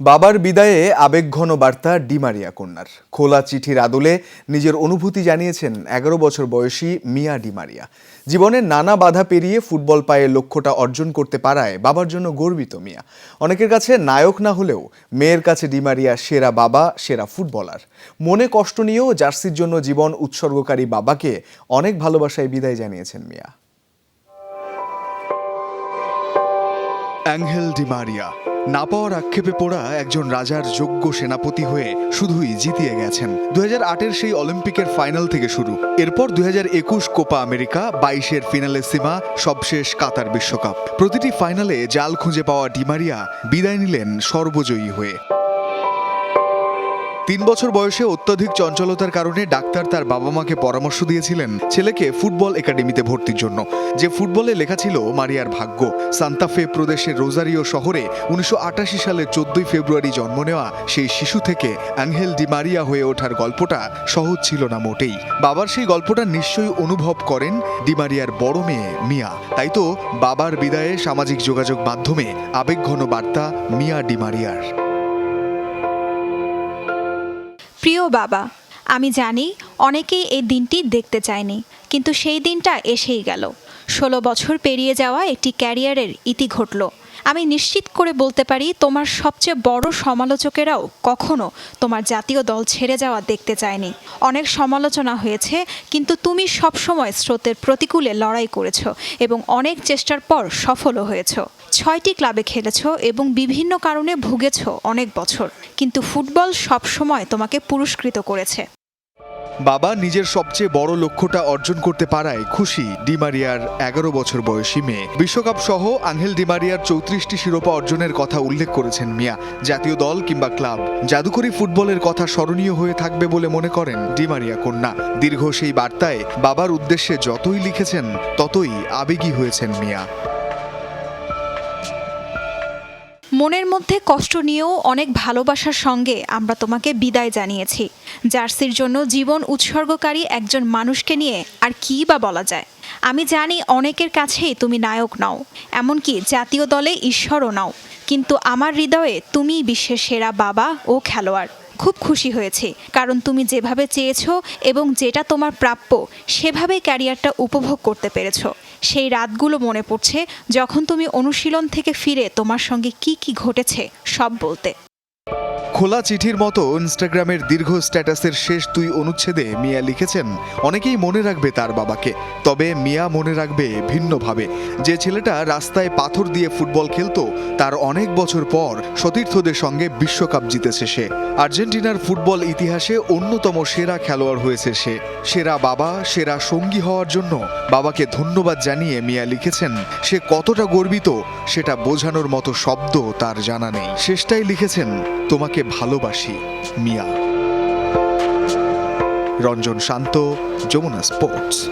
বাবার বিদায়ে আবেগঘন বার্তা ডিমারিয়া কন্যার। খোলা চিঠির আদলে নিজের অনুভূতি জানিয়েছেন এগারো বছর বয়সী মিয়া ডিমারিয়া জীবনের নানা বাধা পেরিয়ে ফুটবল পায়ে লক্ষ্যটা অর্জন করতে পারায় বাবার জন্য গর্বিত মিয়া। অনেকের কাছে নায়ক না হলেও মেয়ের কাছে ডিমারিয়া সেরা বাবা, সেরা ফুটবলার। মনে কষ্ট নিয়েও জার্সির জন্য জীবন উৎসর্গকারী বাবাকে অনেক ভালোবাসায় বিদায় জানিয়েছেন মিয়া। অ্যাঙ্গেল ডিমারিয়া না পাওয়ার আক্ষেপে পড়া একজন রাজার যোগ্য সেনাপতি হয়ে শুধুই জিতিয়ে গেছেন। দু হাজার সেই অলিম্পিকের ফাইনাল থেকে শুরু। এরপর দু একুশ কোপা আমেরিকা, বাইশের ফিনালে সীমা, সবশেষ কাতার বিশ্বকাপ। প্রতিটি ফাইনালে জাল খুঁজে পাওয়া ডিমারিয়া বিদায় নিলেন সর্বজয়ী হয়ে। তিন বছর বয়সে অত্যধিক চঞ্চলতার কারণে ডাক্তার তার বাবা মাকে পরামর্শ দিয়েছিলেন ছেলেকে ফুটবল একাডেমিতে ভর্তির জন্য। যে ফুটবলে লেখা ছিল মারিয়ার ভাগ্য সান্তাফে প্রদেশের রোজারিও শহরে উনিশশো আটাশি সালের চোদ্দই ফেব্রুয়ারি জন্ম নেওয়া সেই শিশু থেকে অ্যাঙ্গেল ডিমারিয়া হয়ে ওঠার গল্পটা সহজ ছিল না মোটেই। বাবার সেই গল্পটা নিশ্চয়ই অনুভব করেন ডিমারিয়ার বড় মেয়ে মিয়া। তাই তো বাবার বিদায়ে সামাজিক যোগাযোগ মাধ্যমে আবেগঘন বার্তা মিয়া ডিমারিয়ার প্রিয় বাবা, আমি জানি অনেকেই এই দিনটি দেখতে চায়নি, কিন্তু সেই দিনটা এসেই গেল। ষোলো বছর পেরিয়ে যাওয়া একটি ক্যারিয়ারের ইতি ঘটল। আমি নিশ্চিত করে বলতে পারি, তোমার সবচেয়ে বড় সমালোচকেরাও কখনো তোমার জাতীয় দল ছেড়ে যাওয়া দেখতে চায়নি। অনেক সমালোচনা হয়েছে, কিন্তু তুমি সবসময় স্রোতের প্রতিকূলে লড়াই করেছ এবং অনেক চেষ্টার পর সফলও হয়েছো। ছয়টি ক্লাবে খেলেছ এবং বিভিন্ন কারণে ভুগেছ অনেক বছর। কিন্তু ফুটবল সবসময় তোমাকে পুরস্কৃত করেছে। বাবা নিজের সবচেয়ে বড় লক্ষ্যটা অর্জন করতে পারায় খুশি ডিমারিয়ার এগারো বছর বয়সী মেয়ে। বিশ্বকাপ সহ আঙ্গেল ডিমারিয়ার চৌত্রিশটি শিরোপা অর্জনের কথা উল্লেখ করেছেন মিয়া, জাতীয় দল কিংবা ক্লাব। জাদুকরী ফুটবলের কথা স্মরণীয় হয়ে থাকবে বলে মনে করেন ডিমারিয়া কন্যা। দীর্ঘ সেই বার্তায় বাবার উদ্দেশ্যে যতই লিখেছেন, ততই আবেগী হয়েছেন মিয়া। মনের মধ্যে কষ্ট নিয়েও অনেক ভালোবাসার সঙ্গে আমরা তোমাকে বিদায় জানিয়েছি। জার্সির জন্য জীবন উৎসর্গকারী একজন মানুষকে নিয়ে আর কী বা বলা যায়? আমি জানি অনেকের কাছেই তুমি নায়ক নাও, এমনকি জাতীয় দলে ঈশ্বরও নাও, কিন্তু আমার হৃদয়ে তুমিই বিশ্বের সেরা বাবা ও খেলোয়াড়। খুব খুশি হয়েছি, কারণ তুমি যেভাবে চেয়েছো এবং যেটা তোমার প্রাপ্য, সেভাবেই ক্যারিয়ারটা উপভোগ করতে পেরেছ। সেই রাতগুলো মনে পড়ছে যখন তুমি অনুশীলন থেকে ফিরে তোমার সঙ্গে কি কি ঘটেছে সব বলতে। খোলা চিঠির মতো ইনস্টাগ্রামের দীর্ঘ স্ট্যাটাসের শেষ দুই অনুচ্ছেদে মিয়া লিখেছেন, অনেকেই মনে রাখবে তার বাবাকে, তবে মিয়া মনে রাখবে ভিন্নভাবে। যে ছেলেটা রাস্তায় পাথর দিয়ে ফুটবল খেলত, তার অনেক বছর পর সতীর্থদের সঙ্গে বিশ্বকাপ জিতেছে সে। আর্জেন্টিনার ফুটবল ইতিহাসে অন্যতম সেরা খেলোয়াড় হয়েছে সে। সেরা বাবা, সেরা সঙ্গী হওয়ার জন্য বাবাকে ধন্যবাদ জানিয়ে মিয়া লিখেছেন, সে কতটা গর্বিত, সেটা বোঝানোর মতো শব্দ তার জানা নেই। শেষটাই লিখেছেন তোমাকে ভালোবাসি মিয়া। রঞ্জন শান্ত যমুনা স্পোর্টস।